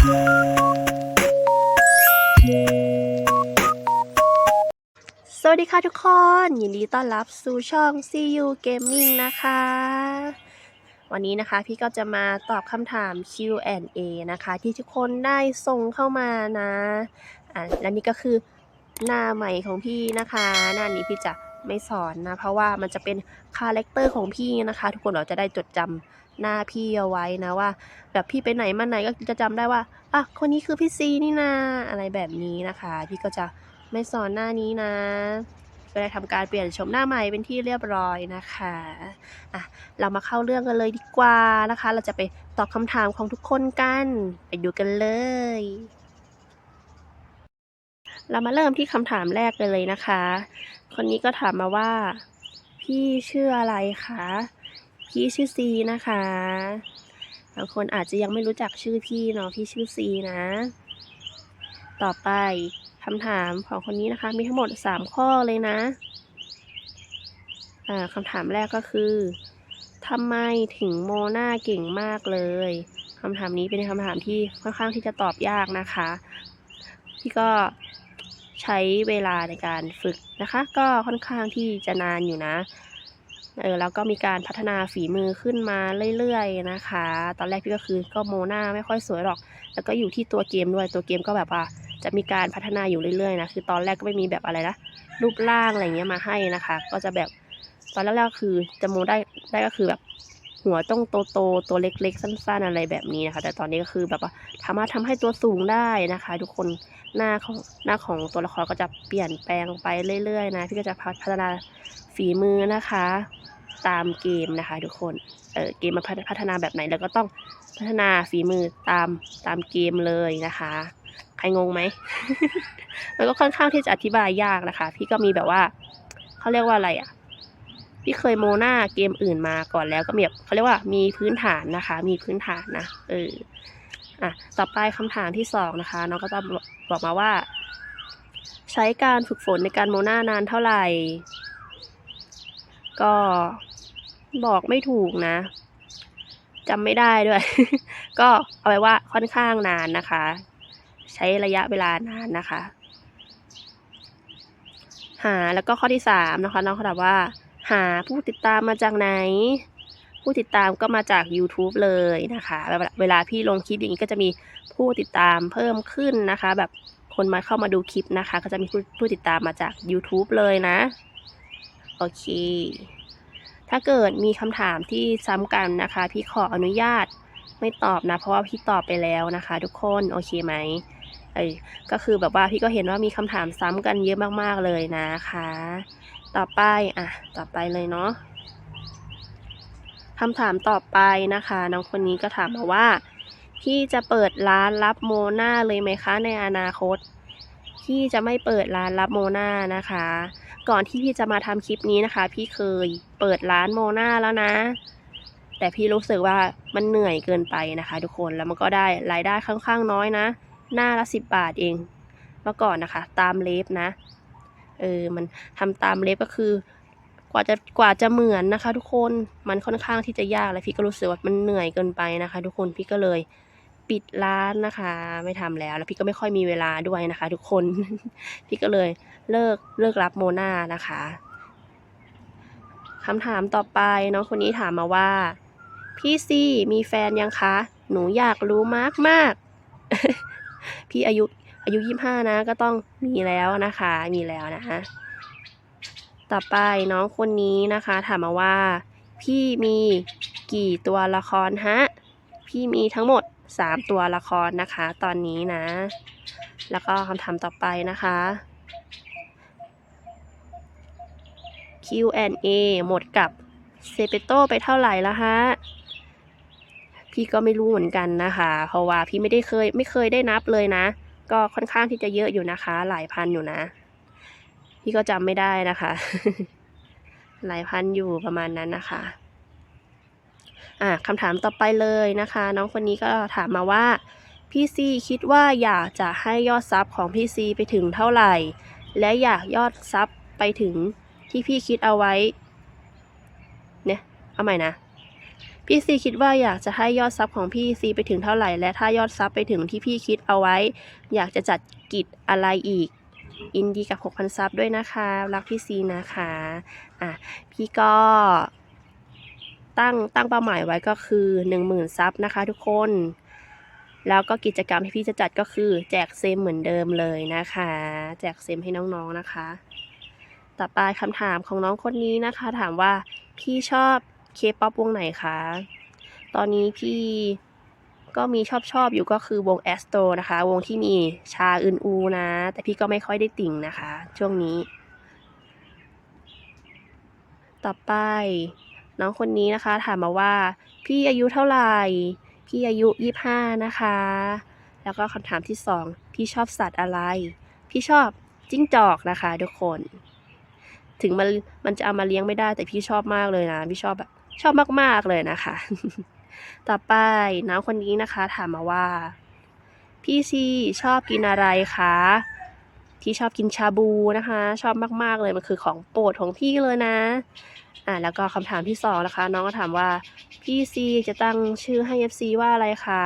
สวัสดีค่ะทุกคน ยินดีต้อนรับสู่ช่อง CU Gaming นะคะ วันนี้นะคะพี่ก็จะมาตอบคำถาม Q&A นะคะ ที่ทุกคนได้ส่งเข้ามานะอะและนี่ก็คือหน้าใหม่ของพี่นะคะ หน้านี้พี่จะไม่สอนนะ เพราะว่ามันจะเป็นคาแรคเตอร์ของพี่นะคะ ทุกคนเราจะได้จดจำ หน้าพี่เอาไว้นะว่า แบบพี่ไปไหนมาไหนก็จะจำได้ว่าอะคนนี้คือพี่ซีนี่นาอะไรแบบนี้นะคะ พี่ก็จะไม่สอนหน้านี้นะก็ได้ทำการเปลี่ยนชมหน้าใหม่เป็นที่เรียบร้อยนะคะอะเรามาเข้าเรื่องกันเลยดีกว่านะคะ เราจะไปตอบคำถามของทุกคนกัน ไปดูกันเลย เรามาเริ่มที่คำถามแรกกันเลยนะคะ คนนี้ก็ถามมาว่า พี่ชื่ออะไรคะ พี่ชื่อซีนะคะบางคนอาจจะยังไม่รู้จักชื่อพี่เนาะพี่ชื่อซีนะ ต่อไปคำถามของคนนี้นะคะ มีทั้งหมด3ข้อเลยนะอ่าคำถามแรกก็คือทำไมถึงโมนาเก่งมากเลยคำถามนี้เป็นคำถามที่ค่อนข้างที่จะตอบยากนะคะพี่ก็ใช้เวลาในการฝึกนะคะ ก็ค่อนข้างที่จะนานอยู่นะ เออแล้วก็มีการพัฒนาฝีมือขึ้นมาเรื่อยๆนะคะ ตอนแรกพี่ก็คือก็โมหน้าไม่ค่อยสวยหรอก แล้วก็อยู่ที่ตัวเกมด้วยตัวเกมก็แบบว่าจะมีการพัฒนาอยู่เรื่อยๆนะคือตอนแรกก็ไม่มีแบบอะไรนะรูปร่างอะไรเงี้ยมาให้นะคะ ก็จะแบบตอนแรกๆคือจะโมได้ได้ก็คือแบบหัวต้องโตโตๆตัวเล็กๆ สั้น ๆ อะไรแบบนี้นะคะ แต่ตอนนี้ก็คือแบบว่าสามารถทำให้ตัวสูงได้นะคะ ทุกคนหน้าของหน้าของตัวละครก็จะเปลี่ยนแปลงไปเรื่อยๆ นะ พี่ก็จะพัฒนาฝีมือนะคะ ตามเกมนะคะ ทุกคน เออเกมมันพัฒนาแบบไหน แล้วก็ต้องพัฒนาฝีมือตามตามเกมเลยนะคะ ใครงงไหมมันก็ค่อนข้างที่จะอธิบายยากนะคะ พี่ก็มีแบบว่าเขาเรียกว่าอะไรอะ พี่เคยโมหน้าเกมอื่นมาก่อนแล้วก็มีแบบเขาเรียกว่ามีพื้นฐานนะคะ มีพื้นฐานนะ เออ อะ ต่อไปคำถามที่สองนะคะ น้องก็จะบอกมาว่า ใช้การฝึกฝนในการโมหน้านานเท่าไหร่ก็ บอกไม่ถูกนะจำไม่ได้ด้วย ก็เอาไว้ว่าค่อนข้างนานนะคะ ใช้ระยะเวลานานนะคะ หาแล้วก็ข้อที่สามนะคะน้องเขาถามว่า หาผู้ติดตามมาจากไหน ผู้ติดตามก็มาจาก YouTube เลยนะคะ เวลาพี่ลงคลิปอย่างนี้ก็จะมีผู้ติดตามเพิ่มขึ้นนะคะ แบบคนมาเข้ามาดูคลิปนะคะ ก็จะมีผู้ผู้ติดตามมาจาก YouTube เลยนะ โอเค ถ้าเกิดมีคำถามที่ซ้ำกันนะคะ พี่ขออนุญาตไม่ตอบนะ เพราะว่าพี่ตอบไปแล้วนะคะ ทุกคนโอเคไหมเออก็คือแบบว่าพี่ก็เห็นว่ามีคำถามซ้ำกันเยอะมากๆเลยนะคะ ต่อไปอะต่อไปเลยเนาะคำถามต่อไปนะคะน้องคนนี้ก็ถามมาว่า พี่จะเปิดร้านรับโมนาเลยไหมคะในอนาคต พี่จะไม่เปิดร้านรับโมนานะคะ ก่อนที่พี่จะมาทำคลิปนี้นะคะ พี่เคยเปิดร้านโมนาแล้วนะ แต่พี่รู้สึกว่ามันเหนื่อยเกินไปนะคะ ทุกคนแล้วมันก็ได้รายได้ค่อนข้างน้อยนะ หน้าละสิบบาทเอง เมื่อก่อนนะคะ ตามเล็บนะ เออมันทำตามเล็บก็คือกว่าจะกว่าจะเหมือนนะคะ ทุกคนมันค่อนข้างที่จะยากและพี่ก็รู้สึกว่ามันเหนื่อยเกินไปนะคะ ทุกคนพี่ก็เลย ปิดร้านนะคะ ไม่ทำแล้ว แล้วพี่ก็ไม่ค่อยมีเวลาด้วยนะคะ ทุกคน พี่ก็เลยเลิกเลิกรับโมนานะคะคำถามต่อไปน้องคนนี้ถามมาว่า พี่ซี่มีแฟนยังคะ หนูอยากรู้มากมากพี่อายุอายุยี่ห้านะ ก็ต้องมีแล้วนะคะ มีแล้วนะคะต่อไปน้องคนนี้นะคะ ถามมาว่า พี่มีกี่ตัวละครฮะ พี่มีทั้งหมด สามตัวละครนะคะ ตอนนี้นะ แล้วก็คำถามต่อไปนะคะ Q&A หมดกับเซเปโตไปเท่าไหร่แล้วฮะ พี่ก็ไม่รู้เหมือนกันนะคะ เพราะว่าพี่ไม่ได้เคยไม่เคยได้นับเลยนะ ก็ค่อนข้างที่จะเยอะอยู่นะคะ หลายพันอยู่นะ พี่ก็จำไม่ได้นะคะ หลายพันอยู่ประมาณนั้นนะคะ อะคำถามต่อไปเลยนะคะ น้องคนนี้ก็ถามมาว่าพี่ซีคิดว่าอยากจะให้ยอดซับของพี่ซีไปถึงเท่าไหร่ และอยากยอดซับไปถึงที่พี่คิดเอาไว้ เนี่ยเอาใหม่นะพี่ซีคิดว่าอยากจะให้ยอดซับของพี่ซีไปถึงเท่าไหร่ และถ้ายอดซับไปถึงที่พี่คิดเอาไว้ อยากจะจัดกิจอะไรอีกอินดีกับ 6,000 ซับด้วยนะคะ รักพี่ซีนะคะ อะ พี่ก็ ตั้งตั้งเป้าหมายไว้ก็คือ 10,000ซับนะคะทุกคน แล้วก็กิจกรรมที่พี่จะจัดก็คือ แจกเซมเหมือนเดิมเลยนะคะ แจกเซมให้น้องๆนะคะ ต่อไปคำถามของน้องคนนี้นะคะ ถามว่าพี่ชอบเคป๊อปวงไหนคะ ตอนนี้พี่ก็มีชอบชอบอยู่ก็คือวงแอสโตนะคะ วงที่มีชาอึนอูนะ แต่พี่ก็ไม่ค่อยได้ติ่งนะคะ ช่วงนี้ ต่อไป น้องคนนี้นะคะ ถามมาว่าพี่อายุเท่าไหร่ พี่อายุยี่ห้านะคะ แล้วก็คำถามที่สองพี่ชอบสัตว์อะไร พี่ชอบจิ้งจอกนะคะทุกคน ถึงมันมันจะเอามาเลี้ยงไม่ได้ แต่พี่ชอบมากเลยนะ พี่ชอบแบบชอบมากๆเลยนะคะ ต่อไปน้องคนนี้นะคะ ถามมาว่า พี่ซีชอบกินอะไรคะ ที่ชอบกินชาบูนะคะ ชอบมากๆเลยมันคือของโปรดของพี่เลยนะอ่าแล้วก็คำถามที่สองนะคะ น้องก็ถามว่าพี่ซีจะตั้งชื่อให้ FC ว่าอะไรคะ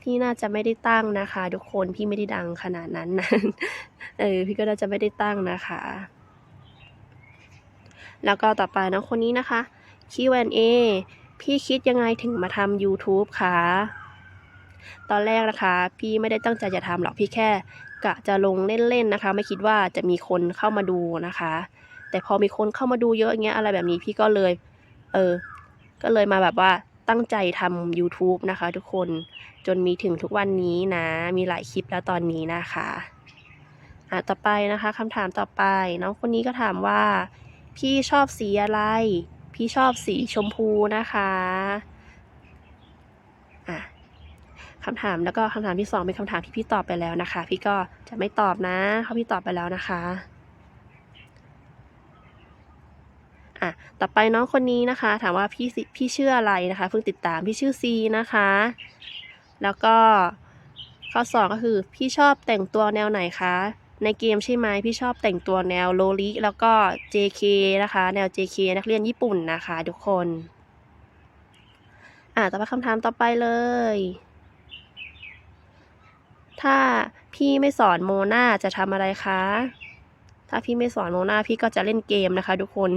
พี่น่าจะไม่ได้ตั้งนะคะ ทุกคนพี่ไม่ได้ดังขนาดนั้นนะเออพี่ก็น่าจะไม่ได้ตั้งนะคะ แล้วก็ต่อไปน้องคนนี้นะคะ Q&A พี่คิดยังไงถึงมาทำ YouTube คะตอนแรกนะคะ พี่ไม่ได้ตั้งใจจะทำหรอกพี่แค่ กะจะลงเล่นๆนะคะ ไม่คิดว่าจะมีคนเข้ามาดูนะคะ แต่พอมีคนเข้ามาดูเยอะอย่างเงี้ยอะไรแบบนี้พี่ก็เลย เออ ก็เลยมาแบบว่าตั้งใจทำ YouTube นะคะ ทุกคนจนมีถึงทุกวันนี้นะ มีหลายคลิปแล้วตอนนี้นะคะอะต่อไปนะคะคำถามต่อไป น้องคนนี้ก็ถามว่า พี่ชอบสีอะไร พี่ชอบสีชมพูนะคะอะ คำถามแล้วก็คำถามที่สองเป็นคำถามที่พี่ตอบไปแล้วนะคะ พี่ก็จะไม่ตอบนะเพราะพี่ตอบไปแล้วนะคะอะต่อไปน้องคนนี้นะคะ ถามว่าพี่พี่ชื่ออะไรนะคะเพิ่งติดตามพี่ชื่อซีนะคะ แล้วก็ข้อสองก็คือพี่ชอบแต่งตัวแนวไหนคะในเกมใช่ไหมพี่ชอบแต่งตัวแนวโลลิแล้วก็ JK นะคะ แนว JK นักเรียนญี่ปุ่นนะคะ ทุกคน อะต่อไปคำถามต่อไปเลย ถ้าพี่ไม่สอนโมนาจะทำอะไรคะ ถ้าพี่ไม่สอนโมนาพี่ก็จะเล่นเกมนะคะ ทุกคน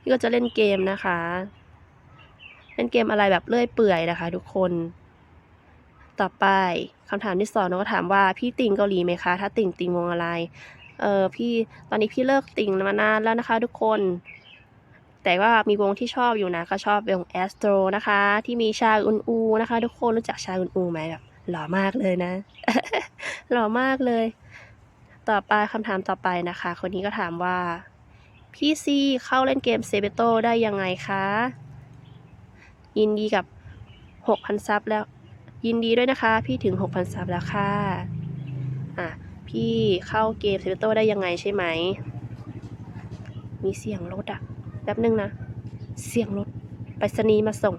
พี่ก็จะเล่นเกมนะคะ เล่นเกมอะไรแบบเลื่อยเปื่อยนะคะ ทุกคน ต่อไปคำถามที่สองน้องก็ถามว่าพี่ติงเกาหลีไหมคะ ถ้าติงติงวงอะไร เออพี่ตอนนี้พี่เลิกติงมานานแล้วนะคะ ทุกคนแต่ว่ามีวงที่ชอบอยู่นะก็ชอบวงแอสโตรนะคะ ที่มีชาอุนอูนะคะ ทุกคนรู้จักชาอุนอูไหมแบบ หล่อมากเลยนะ หล่อมากเลย ต่อไปคำถามต่อไปนะคะ คนนี้ก็ถามว่า พี่ซีเข้าเล่นเกมเซเบโตได้ยังไงคะ ยินดีกับ 6,000 ซับแล้ว ยินดีด้วยนะคะ พี่ถึง 6,000 ซับแล้วค่ะ อะ พี่เข้าเกมเซเบโตได้ยังไงใช่ไหม มีเสียงรถอะแป๊บนึงนะ เสียงรถไปรษณีย์มาส่ง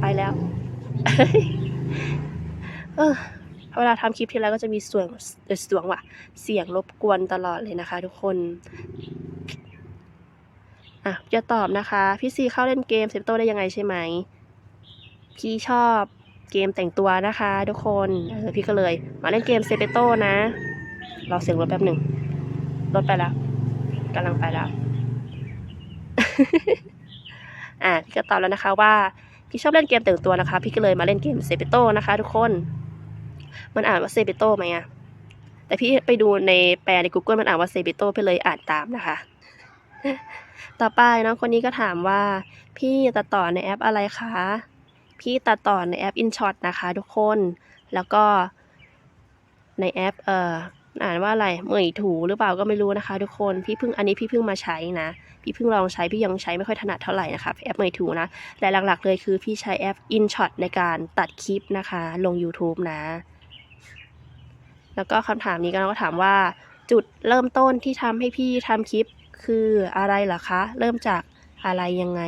ไปแล้ว เออเวลาทำคลิปทีไรก็จะมีเสียงเสียงว่ะ เสียงรบกวนตลอดเลยนะคะ ทุกคนอะจะตอบนะคะ พี่ซีเข้าเล่นเกมเซฟโตได้ยังไงใช่ไหม พี่ชอบเกมแต่งตัวนะคะ ทุกคนเออพี่ก็เลย มาเล่นเกมเซเปโตนะรอเสียงรถแป๊บหนึ่งรถไปแล้วกำลังไปแล้วอะพี่ก็ตอบแล้วนะคะว่าพี่ชอบเล่นเกมแต่งตัวนะคะ พี่ก็เลยมาเล่นเกมเซเปโตนะคะ ทุกคน มันอ่านว่าเซเปโตไหมอะแต่พี่ไปดูในแปลใน Google มันอ่านว่าเซเปโตพี่เลยอ่านตามนะคะ ต่อไปน้องคนนี้ก็ถามว่า พี่ตัดต่อในแอปอะไรคะ พี่ตัดต่อในแอป InShot นะคะทุกคน แล้วก็ในแอปเอ่ออ่านว่าอะไรเหมยถูหรือเปล่าก็ไม่รู้นะคะ ทุกคนพี่เพิ่งอันนี้พี่เพิ่งมาใช้นะ พี่เพิ่งลองใช้พี่ยังใช้ไม่ค่อยถนัดเท่าไหร่นะคะแอปเหมยถูนะแต่หลักๆเลยคือพี่ใช้แอป InShot ในการตัดคลิปนะคะ ลง YouTube นะ แล้วก็คำถามนี้ก็เราก็ถามว่า จุดเริ่มต้นที่ทำให้พี่ทำคลิปคืออะไรเหรอคะ เริ่มจากอะไรยังไง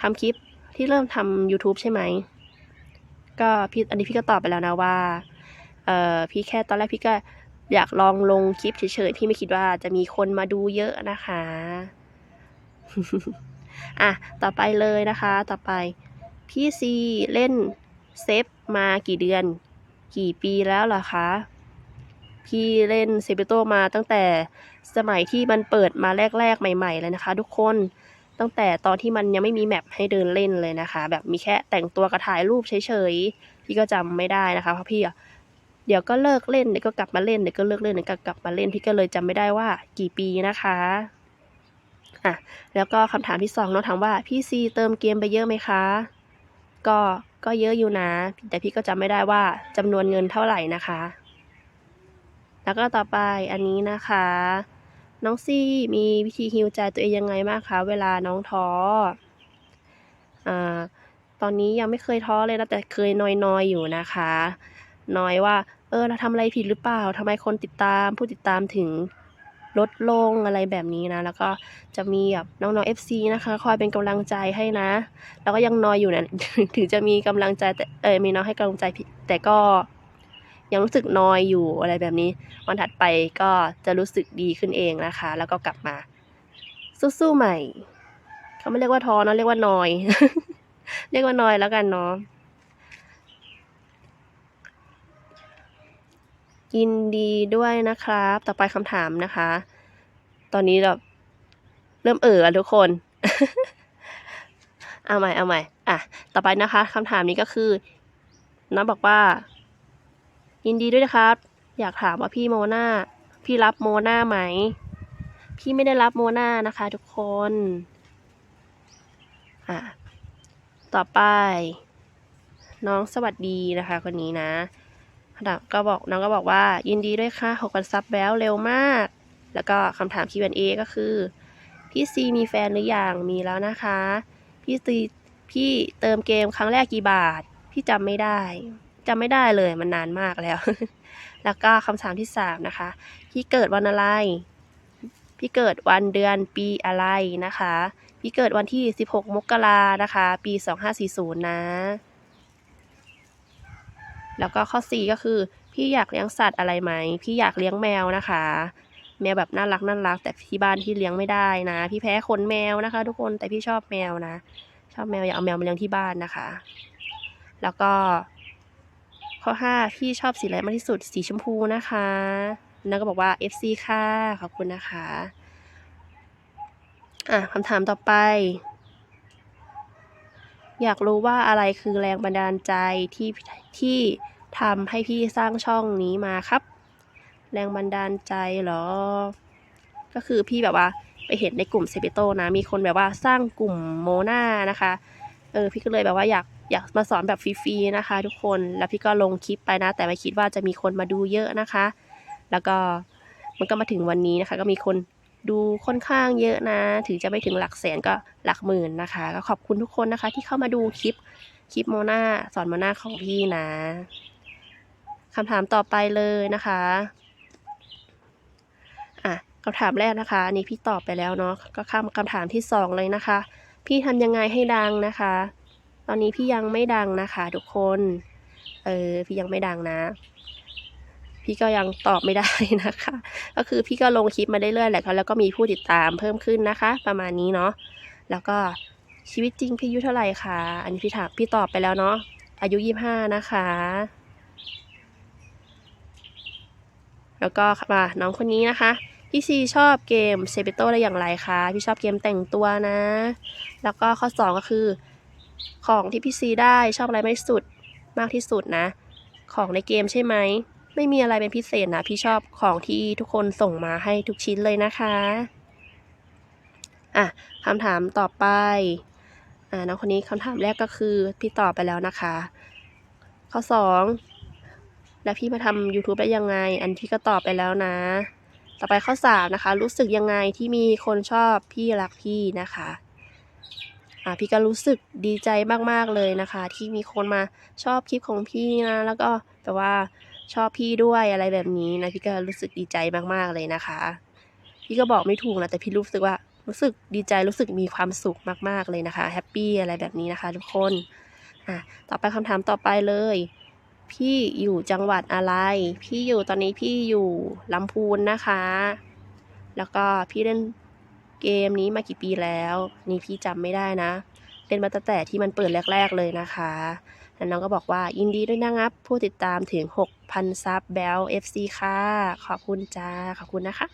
ทำคลิปที่เริ่มทำ YouTube ใช่ไหม ก็พี่อันนี้พี่ก็ตอบไปแล้วนะว่าเออพี่แค่ตอนแรกพี่ก็อยากลองลงคลิปเฉยๆ พี่ไม่คิดว่าจะมีคนมาดูเยอะนะคะ อะ ต่อไปเลยนะคะ ต่อไป พี่ซีเล่นเซฟมากี่เดือน กี่ปีแล้วเหรอคะ พี่เล่นเซเบโตมาตั้งแต่สมัยที่มันเปิดมาแรก ๆ ใหม่ ๆ เลยนะคะ ทุกคนตั้งแต่ตอนที่มันยังไม่มีแมปให้เดินเล่นเลยนะคะ แบบมีแค่แต่งตัวกระถ่ายรูปเฉยๆพี่ก็จำไม่ได้นะคะเพราะพี่อะเดี๋ยวก็เลิกเล่นเดี๋ยวก็กลับมาเล่นเดี๋ยวก็เลิกเล่นเดี๋ยวก็กลับมาเล่นพี่ก็เลยจำไม่ได้ว่ากี่ปีนะคะอะแล้วก็คำถามที่สองน้องถามว่าพี่ซีเติมเกมไปเยอะไหมคะ ก็ก็เยอะอยู่นะ แต่พี่ก็จำไม่ได้ว่าจำนวนเงินเท่าไหร่นะคะ แล้วก็ต่อไปอันนี้นะคะ น้องซี่มีวิธีฮิวใจตัวเองยังไงบ้างคะเวลาน้องท้ออ่าตอนนี้ยังไม่เคยท้อเลยนะแต่เคยนอยๆอยู่นะคะนอยว่า เออเราทำอะไรผิดหรือเปล่าทำไมคนติดตามผู้ติดตามถึง ลดลงอะไรแบบนี้นะ แล้วก็จะมีแบบน้องๆ FC นะคะ คอยเป็นกำลังใจให้นะ แล้วก็ยังนอยอยู่นะถึงจะมีกำลังใจแต่เออมีน้องให้กำลังใจแต่ก็ยังรู้สึกนอยอยู่อะไรแบบนี้ วันถัดไปก็จะรู้สึกดีขึ้นเองนะคะ แล้วก็กลับมาสู้ๆใหม่ เขาไม่เรียกว่าท้อนะเรียกว่านอย เรียกว่านอยแล้วกันเนาะ ยินดีด้วยนะครับ ต่อไปคำถามนะคะ ตอนนี้แบบเริ่มเอ่อทุกคน เอาใหม่เอาใหม่ อะ ต่อไปนะคะคำถามนี้ก็คือน้องบอกว่า ยินดีด้วยนะครับ อยากถามว่าพี่โมนาพี่รับโมนาไหม พี่ไม่ได้รับโมนานะคะ ทุกคน อะ ต่อไป น้องสวัสดีนะคะคนนี้นะ ก็บอกน้องก็บอกว่ายินดีด้วยค่ะหกพันซับแล้วเร็วมาก แล้วก็คำถาม Q&A ก็คือ พี่ซีมีแฟนหรือยังมีแล้วนะคะ พี่ซีพี่เติมเกมครั้งแรกกี่บาท พี่จำไม่ได้จำไม่ได้เลยมันนานมากแล้ว แล้วก็คำถามที่สามนะคะ พี่เกิดวันอะไร พี่เกิดวันเดือนปีอะไรนะคะ พี่เกิดวันที่ 16 มกรานะคะ ปี 2540 นะ แล้วก็ข้อ 4 ก็คือ พี่อยากเลี้ยงสัตว์อะไรไหม พี่อยากเลี้ยงแมวนะคะ แมวแบบน่ารักน่ารัก แต่ที่บ้านพี่เลี้ยงไม่ได้นะ พี่แพ้ขนแมวนะคะ ทุกคนแต่พี่ชอบแมวนะ ชอบแมวอยากเอาแมวมาเลี้ยงที่บ้านนะคะ แล้วก็ ข้อ 5 พี่ชอบสีอะไรมากที่สุดสีชมพูนะคะแล้วก็บอกว่า FC ค่ะขอบคุณนะคะอะคำถามต่อไป อยากรู้ว่าอะไรคือแรงบันดาลใจที่ที่ ทำให้พี่สร้างช่องนี้มาครับ แรงบันดาลใจเหรอ ก็คือพี่แบบว่าไปเห็นในกลุ่มเซเปโตนะ มีคนแบบว่าสร้างกลุ่มโมนานะคะ เออ พี่ก็เลยแบบว่าอยากอยากมาสอนแบบฟรีๆนะคะ ทุกคน แล้วพี่ก็ลงคลิปไปนะ แต่ไม่คิดว่าจะมีคนมาดูเยอะนะคะ แล้วก็มันก็มาถึงวันนี้นะคะ ก็มีคนดูค่อนข้างเยอะนะ ถึงจะไม่ถึงหลักแสนก็หลักหมื่นนะคะ ก็ขอบคุณทุกคนนะคะ ที่เข้ามาดูคลิปคลิปโมนาสอนโมนาของพี่นะ คำถามต่อไปเลยนะคะอะคำถามแรกนะคะอันนี้พี่ตอบไปแล้วเนาะก็ข้ามคำถามที่สองเลยนะคะ พี่ทำยังไงให้ดังนะคะ ตอนนี้พี่ยังไม่ดังนะคะทุกคนเออพี่ยังไม่ดังนะ พี่ก็ยังตอบไม่ได้นะคะ ก็คือพี่ก็ลงคลิปมาได้เรื่อยแหละแล้วก็มีผู้ติดตามเพิ่มขึ้นนะคะ ประมาณนี้เนาะแล้วก็ชีวิตจริงพี่อายุเท่าไหร่คะอันนี้พี่ถามพี่ตอบไปแล้วเนาะอายุยี่ห้านะคะ แล้วก็มาน้องคนนี้นะคะ พี่ซีชอบเกมเซเปโตได้อย่างไรคะพี่ชอบเกมแต่งตัวนะ แล้วก็ข้อ 2 ก็คือ ของที่พี่ซีได้ชอบอะไรไม่สุดมากที่สุดนะ ของในเกมใช่ไหมไม่มีอะไรเป็นพิเศษนะ พี่ชอบของที่ทุกคนส่งมาให้ทุกชิ้นเลยนะคะอะคำถามต่อไปอ่าน้องคนนี้คำถามแรกก็คือพี่ตอบไปแล้วนะคะ ข้อ 2 แล้วพี่มาทำ YouTube ได้ยังไง อันที่ก็ตอบไปแล้วนะ ต่อไปข้อ 3 นะคะ รู้สึกยังไงที่มีคนชอบพี่รักพี่นะคะอ่าพี่ก็รู้สึกดีใจมากๆเลยนะคะ ที่มีคนมาชอบคลิปของพี่นะแล้วก็แบบว่าชอบพี่ด้วยอะไรแบบนี้นะพี่ก็รู้สึกดีใจมากๆเลยนะคะ พี่ก็บอกไม่ถูกนะแต่พี่รู้สึกว่ารู้สึกดีใจรู้สึกมีความสุขมากๆเลยนะคะแฮปปี้อะไรแบบนี้นะคะ ทุกคนอะต่อไปคำถามต่อไปเลย พี่อยู่จังหวัดอะไร พี่อยู่ตอนนี้พี่อยู่ลำพูนนะคะ แล้วก็พี่เล่นเกมนี้มากี่ปีแล้ว นี่พี่จำไม่ได้นะเป็นมาตั้งแต่ที่มันเปิดแรก ๆเลยนะคะแล้วน้องก็บอกว่ายินดีด้วยนะครับ ผู้ติดตามถึง 6,000 ซับแบล FC ค่ะ ขอบคุณจ้า ขอบคุณนะคะ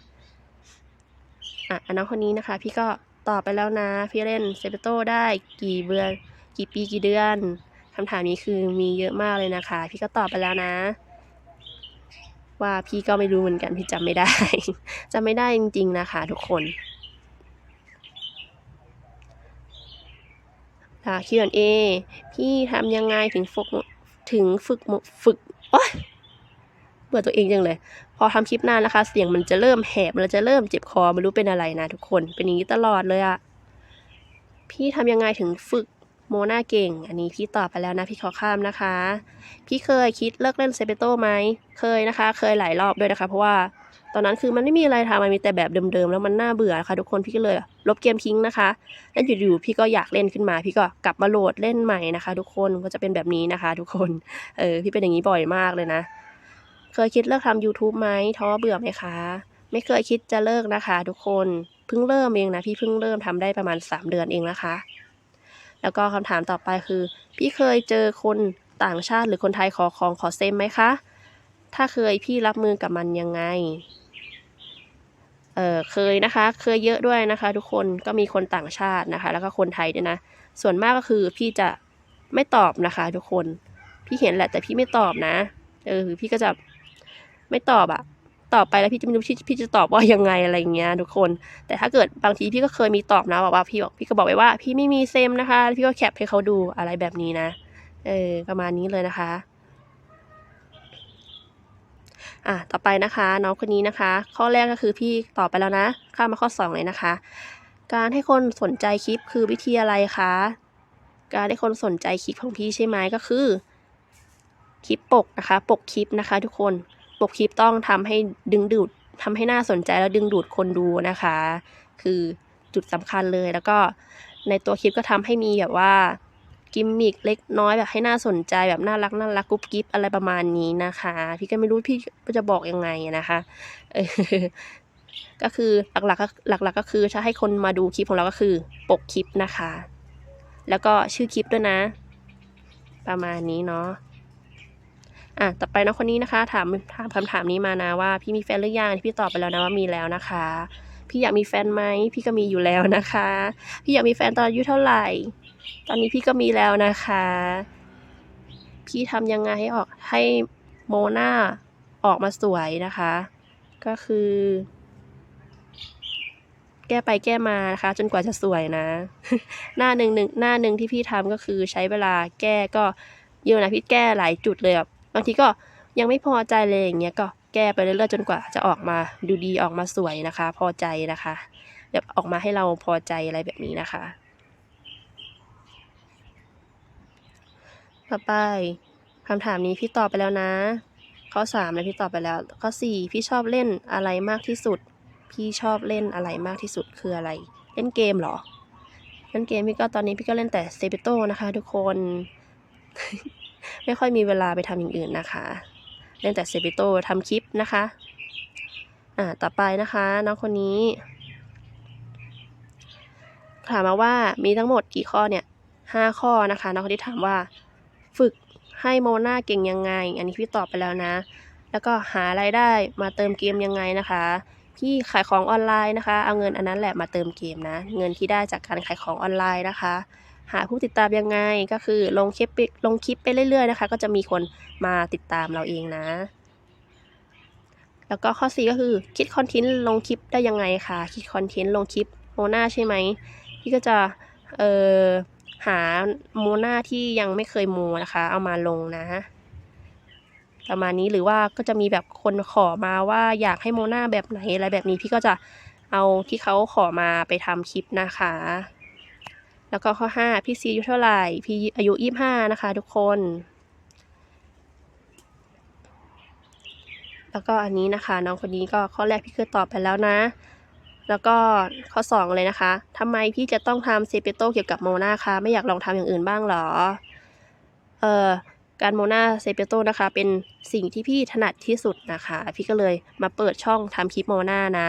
อะอันน้องคนนี้นะคะ พี่ก็ตอบไปแล้วนะ พี่เล่นเซเปโตได้กี่เดือน กี่ปีกี่เดือน คำถามนี้คือมีเยอะมากเลยนะคะ พี่ก็ตอบไปแล้วนะ ว่าพี่ก็ไม่รู้เหมือนกันพี่จำไม่ได้จำไม่ได้จริง ๆ นะคะ ทุกคนค่ะ Q&A พี่ทำยังไงถึงฝึกถึงฝึกฝึกโอ๊ยเบื่อตัวเองจังเลย พอทำคลิปนานนะคะ เสียงมันจะเริ่มแหบมันจะเริ่มเจ็บคอไม่รู้เป็นอะไรนะทุกคน เป็นอย่างนี้ตลอดเลยอะพี่ทำยังไงถึงฝึก โมนาเก่ง อันนี้พี่ตอบไปแล้วนะพี่ขอข้ามนะคะ พี่เคยคิดเลิกเล่นเซเปโตไหม เคยนะคะ เคยหลายรอบด้วยนะคะ เพราะว่าตอนนั้นคือมันไม่มีอะไรทำมันมีแต่แบบเดิมๆ แล้วมันน่าเบื่อค่ะ ทุกคนพี่ก็เลยลบเกมทิ้งนะคะแล้วอยู่ๆพี่ก็อยากเล่นขึ้นมา พี่ก็กลับมาโหลดเล่นใหม่นะคะ ทุกคนก็จะเป็นแบบนี้นะคะ ทุกคนเออพี่เป็นอย่างนี้บ่อยมากเลยนะ เคยคิดเลิกทำ YouTube ไหมท้อเบื่อไหมคะ ไม่เคยคิดจะเลิกนะคะ ทุกคนเพิ่งเริ่มเองนะพี่เพิ่งเริ่มทำได้ประมาณ 3 เดือนเองนะคะ แล้วก็คำถามต่อไปคือ พี่เคยเจอคนต่างชาติหรือคนไทยขอของขอเซมไหมคะ ถ้าเคยพี่รับมือกับมันยังไง เออเคยนะคะ เคยเยอะด้วยนะคะ ทุกคน ก็มีคนต่างชาตินะคะ แล้วก็คนไทยด้วยนะ ส่วนมากก็คือพี่จะไม่ตอบนะคะ ทุกคน พี่เห็นแหละแต่พี่ไม่ตอบนะ เออพี่ก็จะไม่ตอบอะ ตอบไปแล้วพี่จะไม่รู้พี่พี่จะตอบว่ายังไงอะไรเงี้ยทุกคน แต่ถ้าเกิดบางทีพี่ก็เคยมีตอบนะบอกว่าพี่บอกพี่ก็บอกไปว่า พี่ไม่มีเซมนะคะพี่ก็แคปให้เขาดูอะไรแบบนี้นะ เออประมาณนี้เลยนะคะอะต่อไปนะคะ น้องคนนี้นะคะ ข้อแรกก็คือพี่ตอบไปแล้วนะ ข้ามมาข้อ 2 เลยนะคะ การให้คนสนใจคลิปคือวิธีอะไรคะการให้คนสนใจคลิปของพี่ใช่ไหมก็คือ คลิปปกนะคะ ปกคลิปนะคะ ทุกคน ปกคลิปต้องทำให้ดึงดูดทำให้น่าสนใจแล้วดึงดูดคนดูนะคะ คือจุดสำคัญเลยแล้วก็ในตัวคลิปก็ทำให้มีแบบว่ากิมมิกเล็กน้อยแบบให้น่าสนใจแบบน่ารักน่ารักกุ๊บกิ๊บอะไรประมาณนี้นะคะ พี่ก็ไม่รู้พี่จะบอกยังไงนะคะก็คือหลักๆก็หลักๆก็คือถ้าให้คนมาดูคลิปของเราก็คือปกคลิปนะคะ แล้วก็ชื่อคลิปด้วยนะ ประมาณนี้เนาะ อะต่อไปน้องคนนี้นะคะ ถามถามคำถามนี้มานะว่า พี่มีแฟนหรือยังพี่ตอบไปแล้วนะว่ามีแล้วนะคะ พี่อยากมีแฟนไหมพี่ก็มีอยู่แล้วนะคะ พี่อยากมีแฟนตอนอายุเท่าไหร่ ตอนนี้พี่ก็มีแล้วนะคะ พี่ทำยังไงให้ออกให้โมนาออกมาสวยนะคะ ก็คือ แก้ไปแก้มานะคะ จนกว่าจะสวยนะ หน้าหนึ่งหนึ่งหน้าหนึ่งที่พี่ทำก็คือใช้เวลาแก้ก็เยอะนะพี่แก้หลายจุดเลยแบบางทีก็ยังไม่พอใจเลยอย่างเงี้ยก็แก้ไปเรื่อยๆจนกว่าจะออกมาดูดีออกมาสวยนะคะ พอใจนะคะแบบออกมาให้เราพอใจอะไรแบบนี้นะคะ ต่อไปคำถามนี้พี่ตอบไปแล้วนะ ข้อสามเลยพี่ตอบไปแล้ว ข้อสี่พี่ชอบเล่นอะไรมากที่สุด พี่ชอบเล่นอะไรมากที่สุดคืออะไร เล่นเกมเหรอ เล่นเกมพี่ก็ตอนนี้พี่ก็เล่นแต่เซเปโตนะคะ ทุกคน ไม่ค่อยมีเวลาไปทำอย่างอื่นนะคะเล่นแต่เซเปโตทำคลิปนะคะอ่าต่อไปนะคะน้องคนนี้ถามมาว่ามีทั้งหมดกี่ข้อเนี่ยห้าข้อนะคะน้องคนที่ถามว่าฝึกให้โมนาเก่งยังไง อันนี้พี่ตอบไปแล้วนะ แล้วก็หารายได้มาเติมเกมยังไงนะคะพี่ขายของออนไลน์นะคะ เอาเงินอันนั้นแหละมาเติมเกมนะ เงินที่ได้จากการขายของออนไลน์นะคะ หาผู้ติดตามยังไงก็คือลงคลิปไปลงคลิปไปเรื่อยๆนะคะ ก็จะมีคนมาติดตามเราเองนะ แล้วก็ข้อ 4 ก็คือคิดคอนเทนต์ลงคลิปได้ยังไงคะคิดคอนเทนต์ลงคลิปโมนาใช่ไหมพี่ก็จะเอ่อหาโมนาที่ยังไม่เคยโมนะคะ เอามาลงนะประมาณนี้หรือว่าก็จะมีแบบคนขอมาว่าอยากให้โมนาแบบไหนอะไรแบบนี้พี่ก็จะเอาที่เขาขอมาไปทำคลิปนะคะ แล้วก็ข้อ 5 พี่ซีอายุเท่าไหร่ พี่อายุ 25 นะคะ ทุกคน แล้วก็อันนี้นะคะ น้องคนนี้ก็ข้อแรกพี่เคยตอบไปแล้วนะ แล้วก็ข้อ 2 เลยนะคะทำไมพี่จะต้องทำเซเปโตเกี่ยวกับโมนาคะ ไม่อยากลองทำอย่างอื่นบ้างหรอ เออ การโมนาเซเปโตนะคะ เป็นสิ่งที่พี่ถนัดที่สุดนะคะ พี่ก็เลยมาเปิดช่องทำคลิปโมนานะ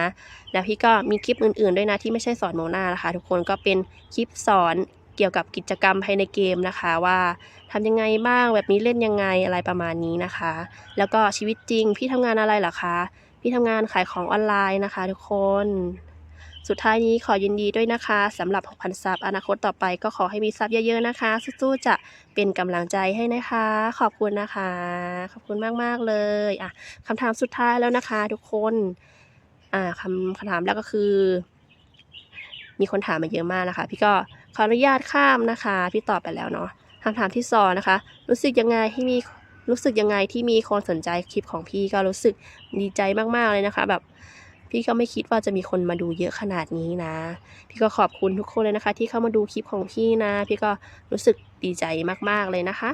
แล้วพี่ก็มีคลิปอื่นๆด้วยนะที่ไม่ใช่สอนโมนานะคะ ทุกคนก็เป็นคลิปสอนเกี่ยวกับกิจกรรมภายในเกมนะคะ ว่าทำยังไงบ้างแบบนี้เล่นยังไงอะไรประมาณนี้นะคะ แล้วก็ชีวิตจริงพี่ทำงานอะไรเหรอคะพี่ทำงานขายของออนไลน์นะคะ ทุกคน สุดท้ายนี้ขอยินดีด้วยนะคะสำหรับ 6,000 ซับอนาคตต่อไปก็ขอให้มีซับเยอะๆนะคะ สู้ๆจะเป็นกำลังใจให้นะคะ ขอบคุณนะคะ ขอบคุณมากๆเลยอะคำถามสุดท้ายแล้วนะคะ ทุกคนอ่าคำคำถามแรกก็คือ มีคนถามมาเยอะมากนะคะ พี่ก็ขออนุญาตข้ามนะคะ พี่ตอบไปแล้วเนาะคำถามที่สองนะคะ รู้สึกยังไงที่มีรู้สึกยังไงที่มีคนสนใจคลิปของพี่ก็รู้สึกดีใจมากๆเลยนะคะ แบบ พี่ก็ไม่คิดว่าจะมีคนมาดูเยอะขนาดนี้นะ พี่ก็ขอบคุณทุกคนเลยนะคะ ที่เข้ามาดูคลิปของพี่นะ พี่ก็รู้สึกดีใจมากๆเลยนะคะ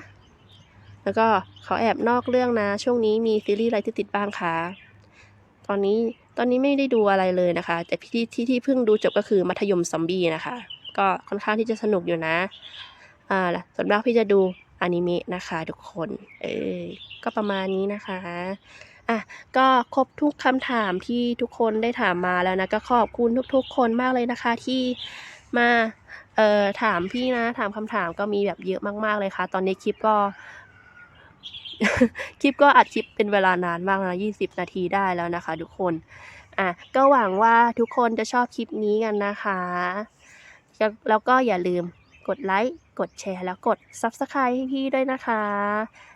แล้วก็เขอแอบนอกเรื่องนะ ช่วงนี้มีซีรีส์อะไรที่ติดบ้างคะตอนนี้ตอนนี้ไม่ได้ดูอะไรเลยนะคะ แต่พี่ที่ที่เพิ่งดูจบก็คือมัธยมซอมบี้นะคะ ก็ค่อนข้างที่จะสนุกอยู่นะอ่าส่วนมากพี่จะดูอนิเมะนะคะ ทุกคน เออก็ประมาณนี้นะคะ อะก็ครบทุกคำถามที่ทุกคนได้ถามมาแล้วนะ ก็ขอบคุณทุกๆ คนมากเลยนะคะที่มาเอ่อถามพี่นะ ถามคำถามก็มีแบบเยอะมากๆเลยค่ะ ตอนนี้คลิปก็ คลิปก็อัดคลิปเป็นเวลานานมากนะ20นาทีได้แล้วนะคะ ทุกคน อะก็หวังว่าทุกคนจะชอบคลิปนี้กันนะคะแล้วแล้วก็อย่าลืมกดไลค์ กดแชร์ แล้วกด Subscribe ให้พี่ด้วยนะคะ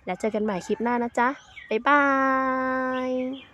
แล้วเจอกันใหม่คลิปหน้านะจ๊ะ บ๊ายบาย